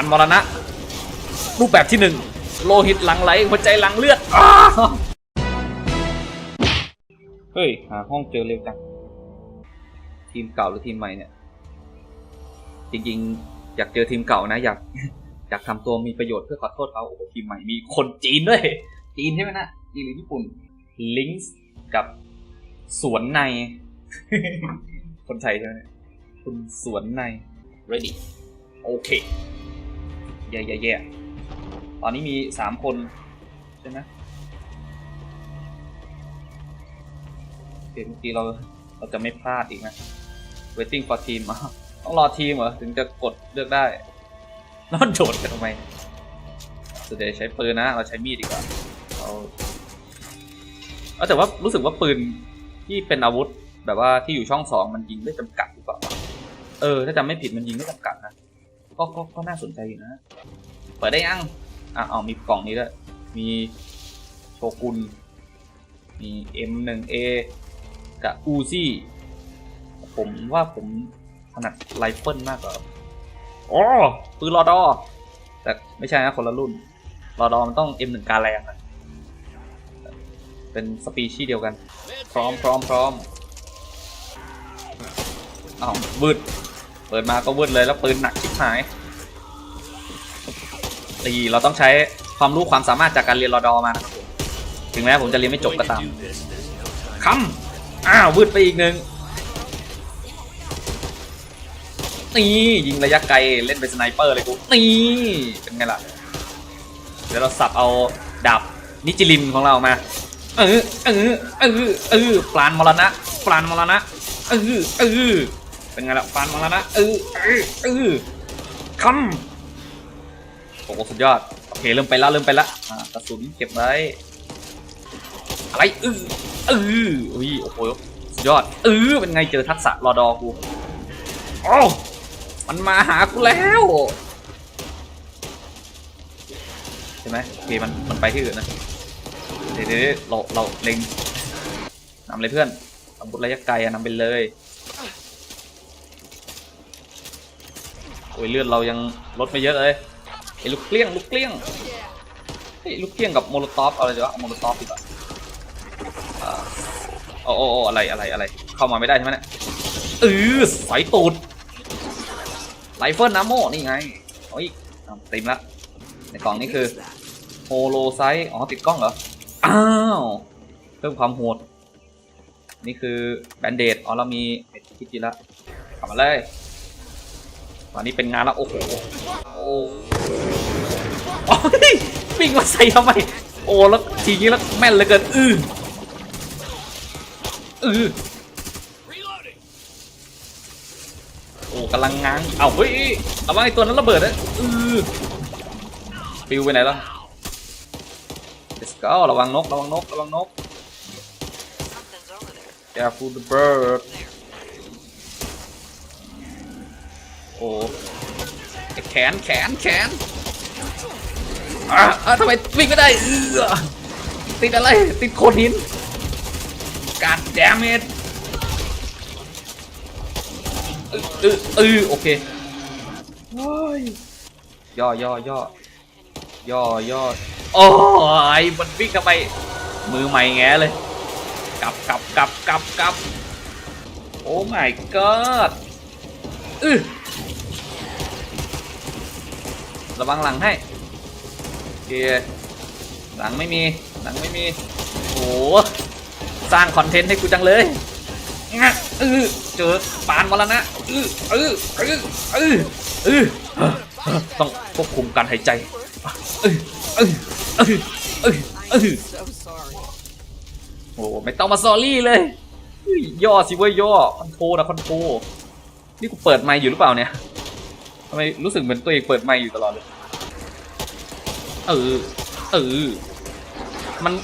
านมรณะ รูปแบบที่หนึ่งโลหิตหลั่งไหลหัวใจหลั่งเลือดอ้าเฮ้ย หาห้องเจอเร็วจัง ทีมเก่าหรือทีมใหม่เนี่ย จริงๆ อยากเจอทีมเก่านะ อยาก อยากทำตัวมีประโยชน์เพื่อขอโทษเขาโอ้โหทีมใหม่มีคนจีนด้วย จีนใช่ไหมนะจีนหรือญี่ปุ่น ลิงส์กับสวนใน คนไทยใช่ไหมคุณสวนใน ready โอเค แย่แย่แย่ตอนนี้มีสามคนใช่ไหมโอเคเมื่อกี้เราเราจะไม่พลาดอีกนะ waiting for team อะต้องรอทีมเหรอ ถึงจะกดเลือกได้แล้วมันโดดกันทำไมสุดเดยวใช้ปืนนะ เราใช้มีดดีกว่าเอาแต่ว่ารู้สึกว่าปืนที่เป็นอาวุธแบบว่าที่อยู่ช่องสองมันยิงไม่จำกัดหรือเปล่า เออ ถ้าจำไม่ผิดมันยิงไม่จำกัดนะ ก็ก็ก็น่าสนใจอยู่นะ เปิดได้ยังอะเอามีกล่องนี้ด้วยมีโชกุนมี M1A กับอูซี่ ผมว่าผมถนัดไรเฟิลมากกว่าอ๋อปืนรอดอ แต่ไม่ใช่นะคนละรุ่น รอดอมันต้อง M1 กาแรงนะเป็นสปีชีส์เดียวกัน พร้อมพร้อมพร้อมอ้าววืด เปิดมาก็วืดเลยแล้วปืนหนักชิบหายตีเราต้องใช้ความรู้ความสามารถจากการเรียนรอดอมานะครับผมถึงแม้ผมจะเรียนไม่จบก็ตามคำอ้าววืดไปอีกหนึ่งนี่ยิงระยะไกลเล่นเป็นสไนเปอร์เลยกูนี่เป็นไงล่ะเดี๋ยวเราสับเอาดาบนิจิลินของเรามาเออเออเออเออปลานมรณะปลานมรณะเออเออ เป็นไงล่ะปลานมรณะเออเออเออคำโอ้โหสุดยอดโอเคเริ่มไปแล้วเริ่มไปแล้วอ่ากระสุนเก็บไว้อะไรเออเอออุ้ยโอ้โหสุดยอดเออเป็นไงเจอทักษะรอดอกูโอ้มันมาหากูแล้วใช่ไหมโอเคมันมันไปที่อื่นนะเดี๋ยวเดี๋ยวเราเราเล็งนำเลยเพื่อนอาวุธระยะไกลอะนำไปเลย อ้ยเลือดเรายังลดไม่เยอะเลยไอ้ลูกเกลี้ยงลูกเกลี้ยงเฮ้ยลูกเกลี้ยงกับโมโลตอฟอะไรดีวะโมโลตอฟดีกว่าโอ้โอ้อะไรอะไรอะไรเข้ามาไม่ได้ใช่ไหมเนี่ยเออสายตูดไรเฟิลนะโมนี่ไงโอ้ยเต็มละในกล่องนี้คือโฮโลไซต์อ๋อติดกล้องเหรออ้าวเพิ่มความโหดนี่คือแบนเดดอ๋อเรามีเม็ดคิดจีละกลับมาเลย ตอนนี้เป็นงานแล้วโอ้โหโอ้โอ้ยวิ่งมาใส่ทำไมโอ้แล้วทีนี้แล้วแม่นเหลือเกินอืออือโอ้กำลังง้างเอาเฮ้ยเอาว่าไอตัวนั้นระเบิดนะอือปิวไปไหนแล้ว Let's go ระวังนกระวังนกระวังนก Careful the bird โอ้แขนแขนแขนอะทำไมวิ่งไม่ได้เออติดอะไร ติดโคนหิน God damn it เออเออเออโอเคโอ้ยย่อย่อย่อย่อย่อโอ้ยมันวิ่งทำไมมือใหม่แงเลยกลับกลับกลับกลับกลับโอ้ my god อือ ระวังหลังให้โอเคหลังไม่มีหลังไม่มีโอ้สร้างคอนเทนต์ให้กูจังเลยงะเออเจอปานมาแล้วนะเออเออเออเออเออต้องควบคุมการหายใจเออเออเออเออเออโอ้ไม่ต้องมาซอรี่เลยยย่อสิเว้ยย่อคอนโทรนะคอนโทรนี่กูเปิดไมค์อยู่หรือเปล่าเนี่ย ทำไมรู้สึกเหมือนตัวเองเปิดไมค์อยู่ตลอดเลยเออเออมัน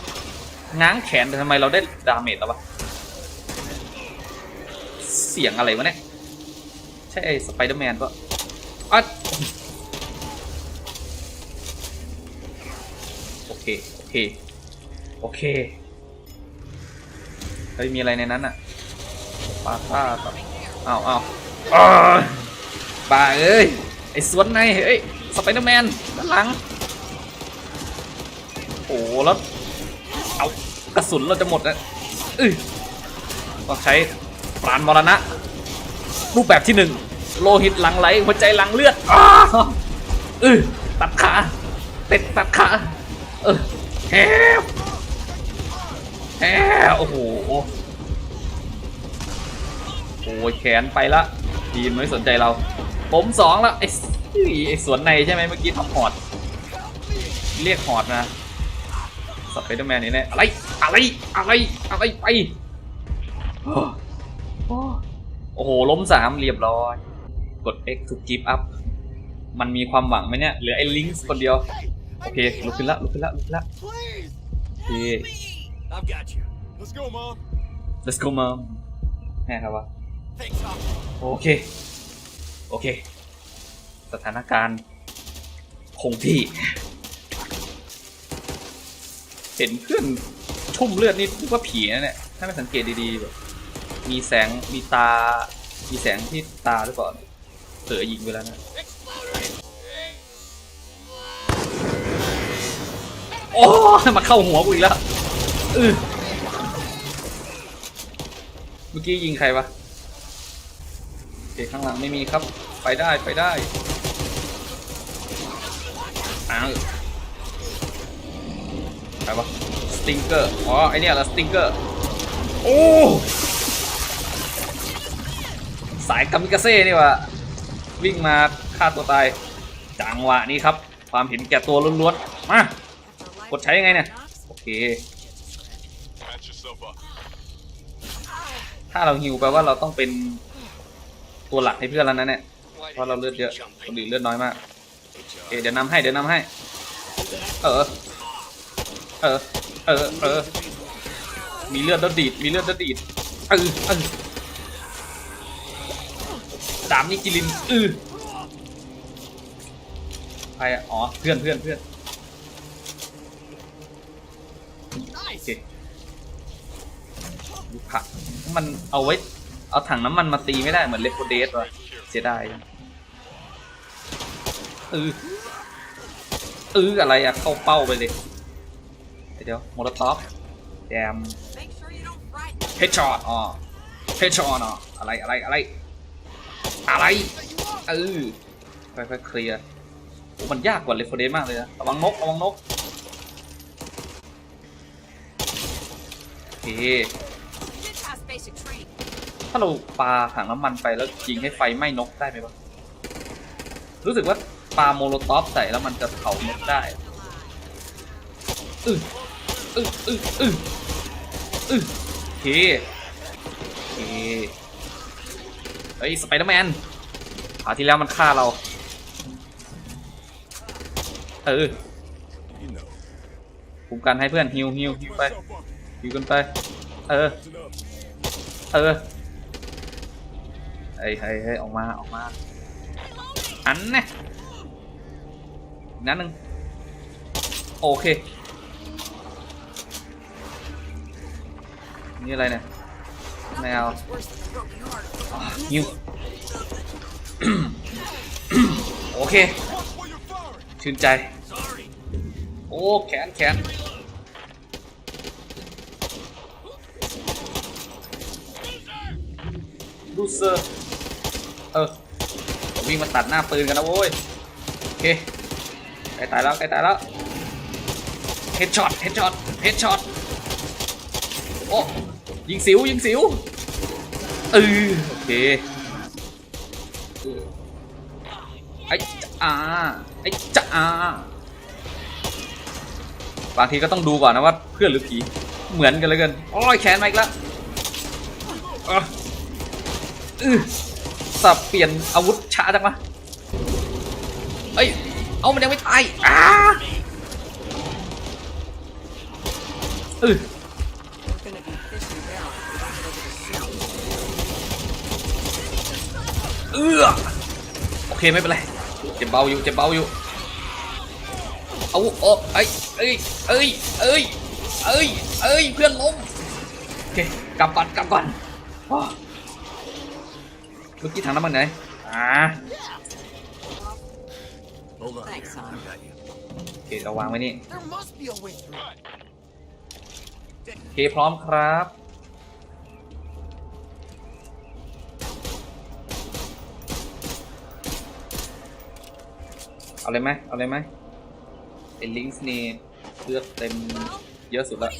ง้างแขนแต่ทำไมเราได้ดาเมจแล้ววะเสียงอะไรวะเนี่ยใช่ไอ้สไปเดอร์แมนปะอะโอเค โอเค โอเค เฮ้ย มีอะไรในนั้นอะปาต้าต่ออ้าวอ้าวอ้าว บ้าเอ้ย ไอ้สวนในเอ้ย สไปเดอร์แมนด้านหลัง โอ้แล้วเอากระสุนเราจะหมดแล้วอื้อต้องใช้ปราณมรณะ รูปแบบที่หนึ่งโลหิตหลังไหลหัวใจหลังเลือดอ้าอื้อตัดขาเต็ดตัดขาเออแฮวแฮวโอ้โหโอ้ยแขนไปละทีมไม่สนใจเรา ผมสองแล้วไอ้ไอ้สวนในใช่ไหมเมื่อกี้ทำหอด เรียกหอดนะสไปเดอร์แมนนี่แน่อะไรอะไรอะไรอะไรไปโอ้โหล้มสามเรียบร้อย กด X to give up มันมีความหวังไหมเนี่ยเหลือไอ้ลิงส์คนเดียวโอเคลุกขึ้นละลุกขึ้นละลุกขึ้นละ Please! โอเค I've got you. Let's go, Mom. let's go mom แม่ครับว่า Thanks, Doc. โอเค โอเค สถานการณ์คงที่ เห็นเพื่อนชุ่มเลือดนี่นึกว่าผีนะเนี่ย ถ้าไม่สังเกตดีๆแบบมีแสง มีตา มีแสงที่ตาหรือเปล่าเผลอยิงไปแล้วนะ โอ้มาเข้าหัวกูอีกแล้วเมื่อกี้ยิงใครวะ เคข้างหลังไม่มีครับ ไปได้ไปได้อ้าวไปวะสติงเกอร์อ๋อไอเนี่ยละสติงเกอร์โอ้สายกามิกาเซ่นี่วะวิ่งมาฆ่าตัวตายจังหวะนี้ครับ ความเห็นแก่ตัวล้วนๆมากดใช้ยังไงเนี่ยโอเคถ้าเราฮิวแปลว่าเราต้องเป็น ตัวหลักให้เพื่อนแล้วนะเนี่ยเพราะเราเลือดเยอะคนอื่นเลือดน้อยมากโอเคเดี๋ยวนำให้เดี๋ยวนำให้ เออ เออ เออ เออ มีเลือดแล้วดีด มีเลือดแล้วดีดเออเออดามนี่กิลินเออใครอะอ๋อ เพื่อนเพื่อนเพื่อนโอเคผักมันเอาไว้ เอาถังน้ำมันมาตีไม่ได้เหมือนเลฟโคเดสวะเสียดายเออเอออะไรอะเข้าเป้าไปเลยเดี๋ยวโมโลท็อปแจมเฮดช็อตอ๋อเฮดช็อตอ๋ออะไรอะไรอะไรอะไรเออค่อยๆเคลียร์โอ้มันยากกว่าเลฟโคเดสมากเลยนะระวังนกระวังนกโอเคาเราปาถังน้ำมันไปแล้วยิงให้ไฟไหม้นกได้ไหมวะรู้สึกว่าปาโมโลท็อปใส่แล้วมันจะเผานกได้อืออืออืออืออือโอเคโอเคเฮ้ยสไปเดอร์แมนคราวที่แล้วมันฆ่าเรา เออคุมกันให้เพื่อนฮิวฮิวฮิวไปฮิวกันไป เออ เออ เฮ้ยเฮ้ยเฮ้ยออกมาออกมา อันนะอีกนัดหนึ่งโอเค นี่อะไรเนี่ยไม่เอา It's worse than a broken heart. ฮิวโอเค ชื่นใจ โอ้ แขนแขนลูเซอร์ วิ่งมาตัดหน้าปืนกันนะโว้ยโอเคใกล้ตายแล้วใกล้ตายแล้วเฮดช็อตเฮดช็อตเฮดช็อตโอ้ยิงสิวยิงสิวเออโอเคเออไอ้จะอาไอ้จะอาบางทีก็ต้องดูก่อนนะว่าเพื่อนหรือผีเหมือนกันเลยกันโอ้ยแขนมาอีกแล้วอือ สับเปลี่ยนอาวุธช้าจังวะเอ้ย เอามันยังไม่ตายอ้าอื้อเออโอเคไม่เป็นไรเจ็บเบาอยู่เจ็บเบาอยู่เอาออกเอ้ยเอ้ยเอ้ยเอ้ยเอ้ยเอ้ยเพื่อนล้มโอเคกลับก่อนกลับก่อนอ้อ เมื่อกี้ถังน้ำมันไหนอ่า Hold on. Thanks, here. son. I got you. โอเคเราวางไว้นี่ There must be a way through. โอเคพร้อมครับเอาเลยไหมเอาเลยไหมไอ้ลิงส์นี่เลือดเต็มเยอะสุดแล้ว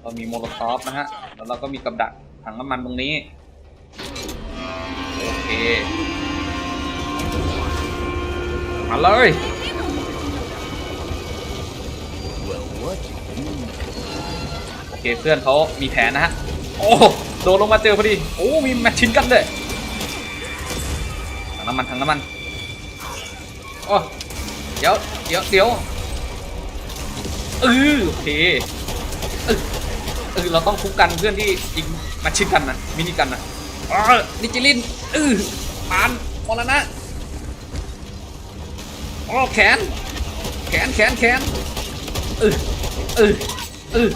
เรามีโมโลทอฟนะฮะ แล้วเราก็มีกับดักถังน้ำมันตรงนี้โอ เค มาเลย โอเคเพื่อนเขามีแผนนะฮะ โอ้โดนลงมาเจอพอดี โอ้มีแมชชินกันด้วยถังน้ำมันถังน้ำมันโอ้เดี๋ยวเดี๋ยวเดี๋ยวเออโอเคเออเอเราต้องคุกกันเพื่อนที่ยิงแมชชินกันนะมินิกันนะ อ๋อนิจิลินเออปานมรณะอ๋อแขน แขนแขนแขนออเออเออ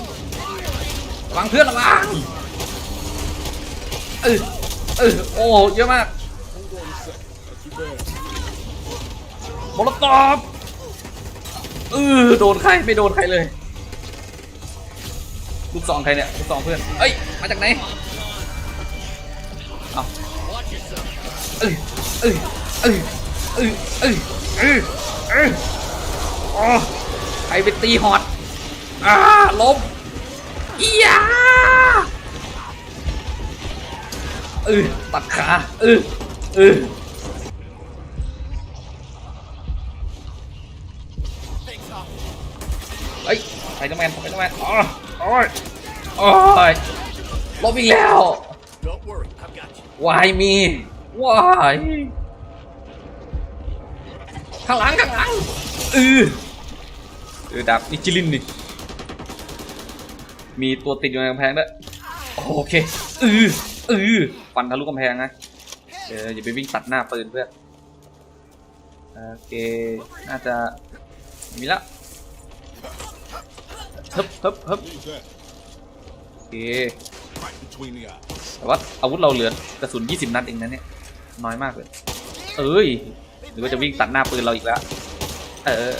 ระวังเพื่อนระวังเออเออโอ้เยอะมากมลตอบเออโดนใครไม่โดนใครเลยลูกซองใครเนี่ยลูกซองเพื่อนเอ้ยมาจากไหน เอาเออเออเออเออเออเออเอออ๋อใครไปตีหอดอ่าล้มอียาเออตัดขาเออเออ Thanks, Hop. เฮ้ยไฟน้ำแมนไฟน้ำแมนอ๋อโอ้ยโอ้ยลบอีกแล้ว Worry, I've got you. วายมีวายข้างหลังข้างหลังเออเออดาบนิจิลินนี่มีตัวติดอยู่ในกำแพงด้วยโอเคเออเออฟันทะลุกำแพงนะเอออย่าไปวิ่งตัดหน้าปืนเพื่อนโอเคน่าจะมีละฮึบฮึบฮึบโอเค Right between the eyes. แต่ว่าอาวุธเราเหลือกระสุน 20 นัดเองนะเนี่ย น้อยมากเลย เอ้ย หรือว่าจะวิ่งตัดหน้าปืนเราอีกแล้ว เออ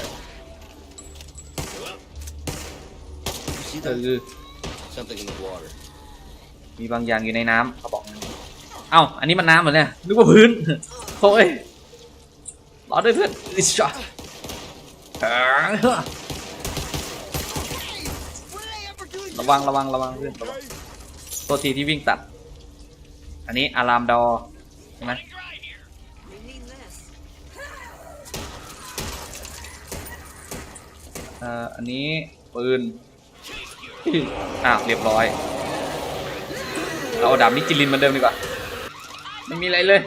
You see เอ that? อ Something in the water. มีบางอย่างอยู่ในน้ำเขาบอกงั้นเอ้า อันนี้มันน้ำเหรอเนี่ย นึกว่าพื้นโอ้ยรอด้วยเพื่อนอิชาระวังระวังระวังเพื่อนระวังตัวทีที่วิ่งตัด อันนี้อารามดอใช่ไหมเอ่ออันนี้ปืนอ้าวเรียบร้อยเราดาบนิจิลินเหมือนเดิมดีกว่าไม่มีอะไรเลย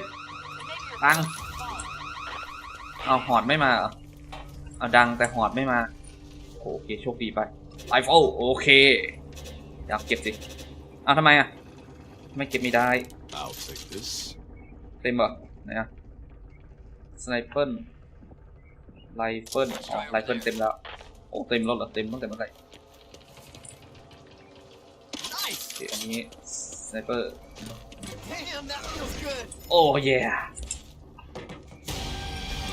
ตังเอาหอดไม่มาเอเอาดังแต่หอดไม่มาโอเคโชคดีไปไลฟ์โอโอเคอยากเก็บสิเอาทำไมอะ ไม่เก็บไม่ได้ I'll take this. เต็มเหรอไหนอะสไนเปิลไลเฟิลอ๋อไลเฟิลเต็มแล้ว โอ้ เต็มแล้วเหรอ เต็มตั้งแต่เมื่อไหร่ Nice. โอเคอันนี้สไนเปอร์ Damn, that feels good. โอ้เย่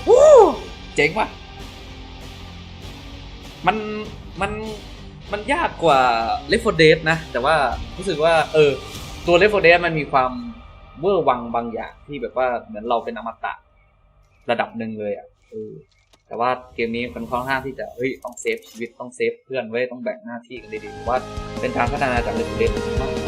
วู้เจ๋งว่ะ มัน มัน มันยากกว่า Left 4 Dead นะ แต่ว่ารู้สึกว่า เออ ตัวเลฟโฟเดมันมีความเวอร์วังบางอย่างที่แบบว่าเหมือนเราเป็นอมตะระดับหนึ่งเลยอะเออแต่ว่าเกมนี้มันค่อนข้างที่จะเฮ้ยต้องเซฟชีวิตต้องเซฟเพื่อนไว้ต้องแบ่งหน้าที่กันดีๆว่าเป็นทางพัฒนาจากเลฟโฟเดมาก